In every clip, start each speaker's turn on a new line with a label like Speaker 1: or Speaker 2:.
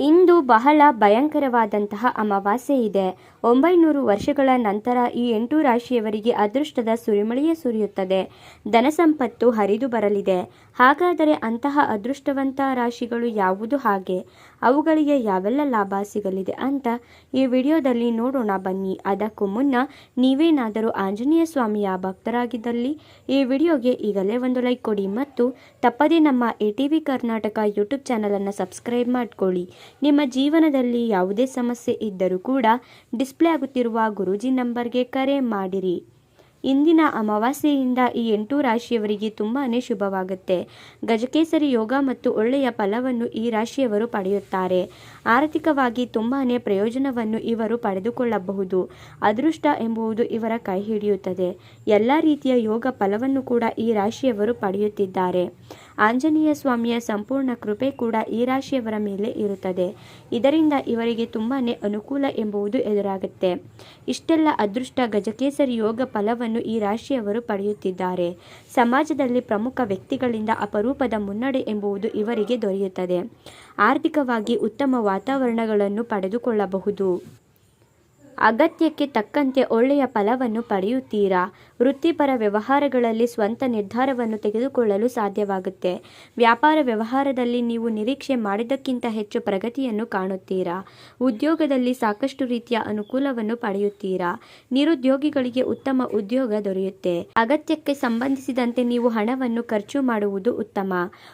Speaker 1: ಇಂದು ಬಹಳ ಭಯಂಕರವಾದಂತಹ ಅಮಾವಾಸ್ಯೆ ಇದೆ. ಒಂಬೈನೂರು ವರ್ಷಗಳ ನಂತರ ಈ ಎಂಟು ರಾಶಿಯವರಿಗೆ ಅದೃಷ್ಟದ ಸುರಿಮಳೆಯೇ ಸುರಿಯುತ್ತದೆ. ಧನಸಂಪತ್ತು ಹರಿದು ಬರಲಿದೆ. ಹಾಗಾದರೆ ಅಂತಹ ಅದೃಷ್ಟವಂತ ರಾಶಿಗಳು ಯಾವುದು ಹಾಗೆ? ಅವುಗಳಿಗೆ ಯಾವೆಲ್ಲ ಲಾಭ ಸಿಗಲಿದೆ ಅಂತ ಈ ವಿಡಿಯೋದಲ್ಲಿ ನೋಡೋಣ ಬನ್ನಿ. ಅದಕ್ಕೂ ಮುನ್ನ ನೀವೇನಾದರೂ ಆಂಜನೇಯ ಸ್ವಾಮಿಯ ಭಕ್ತರಾಗಿದ್ದಲ್ಲಿ ಈ ವಿಡಿಯೋಗೆ ಈಗಲೇ ಒಂದು ಲೈಕ್ ಕೊಡಿ ಮತ್ತು ತಪ್ಪದೇ ನಮ್ಮ A T V Karnataka YouTube ಚಾನಲನ್ನು ಸಬ್ಸ್ಕ್ರೈಬ್ ಮಾಡಿಕೊಳ್ಳಿ. ನಿಮ್ಮ ಜೀವನದಲ್ಲಿ ಯಾವುದೇ ಸಮಸ್ಯೆ ಇದ್ದರೂ ಕೂಡ ಡಿಸ್ಪ್ಲೇ ಆಗುತ್ತಿರುವ ಗುರೂಜಿ ನಂಬರ್ಗೆ ಕರೆ ಮಾಡಿರಿ. ಇಂದಿನ ಅಮಾವಾಸ್ಯೆಯಿಂದ ಈ ಎಂಟು ರಾಶಿಯವರಿಗೆ ತುಂಬಾ ಶುಭವಾಗುತ್ತೆ. ಗಜಕೇಸರಿ ಯೋಗ ಮತ್ತು ಒಳ್ಳೆಯ ಫಲವನ್ನು ಈ ರಾಶಿಯವರು ಪಡೆಯುತ್ತಾರೆ. ಆರ್ಥಿಕವಾಗಿ ತುಂಬಾ ಪ್ರಯೋಜನವನ್ನು ಇವರು ಪಡೆದುಕೊಳ್ಳಬಹುದು. ಅದೃಷ್ಟ ಎಂಬುವುದು ಇವರ ಕೈ ಹಿಡಿಯುತ್ತದೆ. ಎಲ್ಲ ರೀತಿಯ ಯೋಗ ಫಲವನ್ನು ಕೂಡ ಈ ರಾಶಿಯವರು ಪಡೆಯುತ್ತಿದ್ದಾರೆ. ಆಂಜನೇಯ ಸ್ವಾಮಿಯ ಸಂಪೂರ್ಣ ಕೃಪೆ ಕೂಡ ಈ ರಾಶಿಯವರ ಮೇಲೆ ಇರುತ್ತದೆ. ಇದರಿಂದ ಇವರಿಗೆ ತುಂಬಾ ಅನುಕೂಲ ಎಂಬುದು ಎದುರಾಗುತ್ತೆ. ಇಷ್ಟೆಲ್ಲ ಅದೃಷ್ಟ ಗಜಕೇಸರಿ ಯೋಗ ಫಲವನ್ನು ಈ ರಾಶಿಯವರು ಪಡೆಯುತ್ತಿದ್ದಾರೆ. ಸಮಾಜದಲ್ಲಿ ಪ್ರಮುಖ ವ್ಯಕ್ತಿಗಳಿಂದ ಅಪರೂಪದ ಮುನ್ನಡೆ ಎಂಬುದು ಇವರಿಗೆ ದೊರೆಯುತ್ತದೆ. ಆರ್ಥಿಕವಾಗಿ ಉತ್ತಮ ವಾತಾವರಣಗಳನ್ನು ಪಡೆದುಕೊಳ್ಳಬಹುದು. ಅಗತ್ಯಕ್ಕೆ ತಕ್ಕಂತೆ ಒಳ್ಳೆಯ ಫಲವನ್ನು ಪಡೆಯುತ್ತೀರಾ? ವೃತ್ತಿಪರ ವ್ಯವಹಾರಗಳಲ್ಲಿ ಸ್ವಂತ ನಿರ್ಧಾರವನ್ನು ತೆಗೆದುಕೊಳ್ಳಲು ಸಾಧ್ಯವಾಗುತ್ತೆ. ವ್ಯಾಪಾರ ವ್ಯವಹಾರದಲ್ಲಿ ನೀವು ನಿರೀಕ್ಷೆ ಮಾಡಿದ್ದಕ್ಕಿಂತ ಹೆಚ್ಚು ಪ್ರಗತಿಯನ್ನು ಕಾಣುತ್ತೀರಾ? ಉದ್ಯೋಗದಲ್ಲಿ ಸಾಕಷ್ಟು ರೀತಿಯ ಅನುಕೂಲವನ್ನು ಪಡೆಯುತ್ತೀರಾ? ನಿರುದ್ಯೋಗಿಗಳಿಗೆ ಉತ್ತಮ ಉದ್ಯೋಗ ದೊರೆಯುತ್ತೆ. ಅಗತ್ಯಕ್ಕೆ ಸಂಬಂಧಿಸಿದಂತೆ ನೀವು ಹಣವನ್ನು ಖರ್ಚು ಮಾಡುವುದು ಉತ್ತಮ.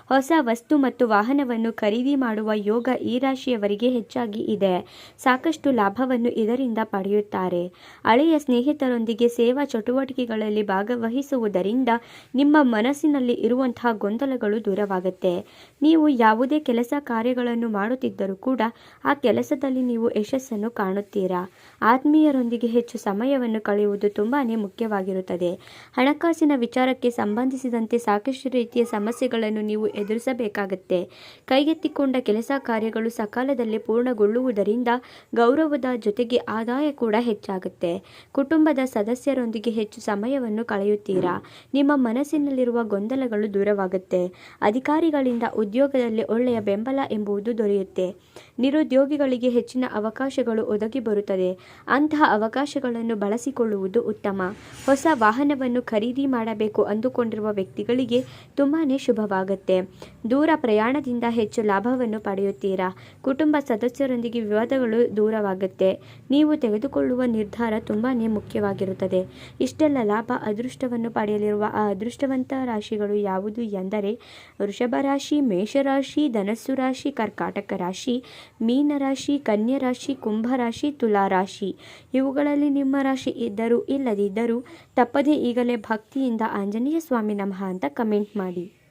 Speaker 1: ಹೊಸ ವಸ್ತು ಮತ್ತು ವಾಹನವನ್ನು ಖರೀದಿ ಮಾಡುವ ಯೋಗ ಈ ರಾಶಿಯವರಿಗೆ ಹೆಚ್ಚಾಗಿ ಇದೆ. ಸಾಕಷ್ಟು ಲಾಭವನ್ನು ಇದರಿಂದ ಪಡೆಯುತ್ತಾರೆ. ಹಳೆಯ ಸ್ನೇಹಿತರೊಂದಿಗೆ ಸೇವಾ ಚಟುವಟಿಕೆಗಳಲ್ಲಿ ಭಾಗವಹಿಸುವುದರಿಂದ ನಿಮ್ಮ ಮನಸ್ಸಿನಲ್ಲಿ ಇರುವಂತಹ ಗೊಂದಲಗಳು ದೂರವಾಗುತ್ತೆ. ನೀವು ಯಾವುದೇ ಕೆಲಸ ಕಾರ್ಯಗಳನ್ನು ಮಾಡುತ್ತಿದ್ದರೂ ಕೂಡ ಆ ಕೆಲಸದಲ್ಲಿ ನೀವು ಯಶಸ್ಸನ್ನು ಕಾಣುತ್ತೀರಾ? ಆತ್ಮೀಯರೊಂದಿಗೆ ಹೆಚ್ಚು ಸಮಯವನ್ನು ಕಳೆಯುವುದು ತುಂಬಾ ಮುಖ್ಯವಾಗಿರುತ್ತದೆ. ಹಣಕಾಸಿನ ವಿಚಾರಕ್ಕೆ ಸಂಬಂಧಿಸಿದಂತೆ ಸಾಕಷ್ಟು ರೀತಿಯ ಸಮಸ್ಯೆಗಳನ್ನು ನೀವು ಎದುರಿಸಬೇಕಾಗತ್ತೆ. ಕೈಗೆತ್ತಿಕೊಂಡ ಕೆಲಸ ಕಾರ್ಯಗಳು ಸಕಾಲದಲ್ಲಿ ಪೂರ್ಣಗೊಳ್ಳುವುದರಿಂದ ಗೌರವದ ಜೊತೆಗೆ ಆದಾಯ ಕೂಡ ಹೆಚ್ಚಾಗುತ್ತೆ. ಕುಟುಂಬದ ಸದಸ್ಯರೊಂದಿಗೆ ಹೆಚ್ಚು ಸಮಯವನ್ನು ಕಳೆಯುತ್ತೀರಾ? ನಿಮ್ಮ ಮನಸ್ಸಿನಲ್ಲಿರುವ ಗೊಂದಲಗಳು ದೂರವಾಗುತ್ತೆ. ಅಧಿಕಾರಿಗಳಿಂದ ಉದ್ಯೋಗದಲ್ಲಿ ಒಳ್ಳೆಯ ಬೆಂಬಲ ಎಂಬುದು ದೊರೆಯುತ್ತೆ. ನಿರುದ್ಯೋಗಿಗಳಿಗೆ ಹೆಚ್ಚಿನ ಅವಕಾಶಗಳು ಒದಗಿ ಬರುತ್ತದೆ. ಅಂತಹ ಅವಕಾಶಗಳನ್ನು ಬಳಸಿಕೊಳ್ಳುವುದು ಉತ್ತಮ. ಹೊಸ ವಾಹನವನ್ನು ಖರೀದಿ ಮಾಡಬೇಕು ಅಂದುಕೊಂಡಿರುವ ವ್ಯಕ್ತಿಗಳಿಗೆ ತುಂಬಾ ಶುಭವಾಗುತ್ತೆ. ದೂರ ಪ್ರಯಾಣದಿಂದ ಹೆಚ್ಚು ಲಾಭವನ್ನು ಪಡೆಯುತ್ತೀರಾ? ಕುಟುಂಬ ಸದಸ್ಯರೊಂದಿಗೆ ವಿವಾದಗಳು ದೂರವಾಗುತ್ತೆ. ನೀವು ತೆಗೆದುಕೊಳ್ಳುವ ನಿರ್ಧಾರ ತುಂಬಾ ಮುಖ್ಯವಾಗಿರುತ್ತದೆ. ಇಷ್ಟೆಲ್ಲ ಲಾಭ ಅದೃಷ್ಟವನ್ನು ಪಡೆಯಲಿರುವ ಆ ಅದೃಷ್ಟವಂತ ರಾಶಿಗಳು ಯಾವುದು ಎಂದರೆ ವೃಷಭ ರಾಶಿ ಮೇಷರಾಶಿ ಧನಸ್ಸು ರಾಶಿ, ಕರ್ಕಾಟಕ ರಾಶಿ ಮೀನರಾಶಿ ಕನ್ಯಾ ರಾಶಿ, ಕುಂಭ ರಾಶಿ, ತುಲಾ ರಾಶಿ. ಇವುಗಳಲ್ಲಿ ನಿಮ್ಮ ರಾಶಿ ಇದ್ದರೂ ಇಲ್ಲದಿದ್ದರೂ ತಪ್ಪದೇ ಈಗಲೇ ಭಕ್ತಿಯಿಂದ ಆಂಜನೇಯ ಸ್ವಾಮಿ ನಮಃ ಅಂತ ಕಮೆಂಟ್ ಮಾಡಿ.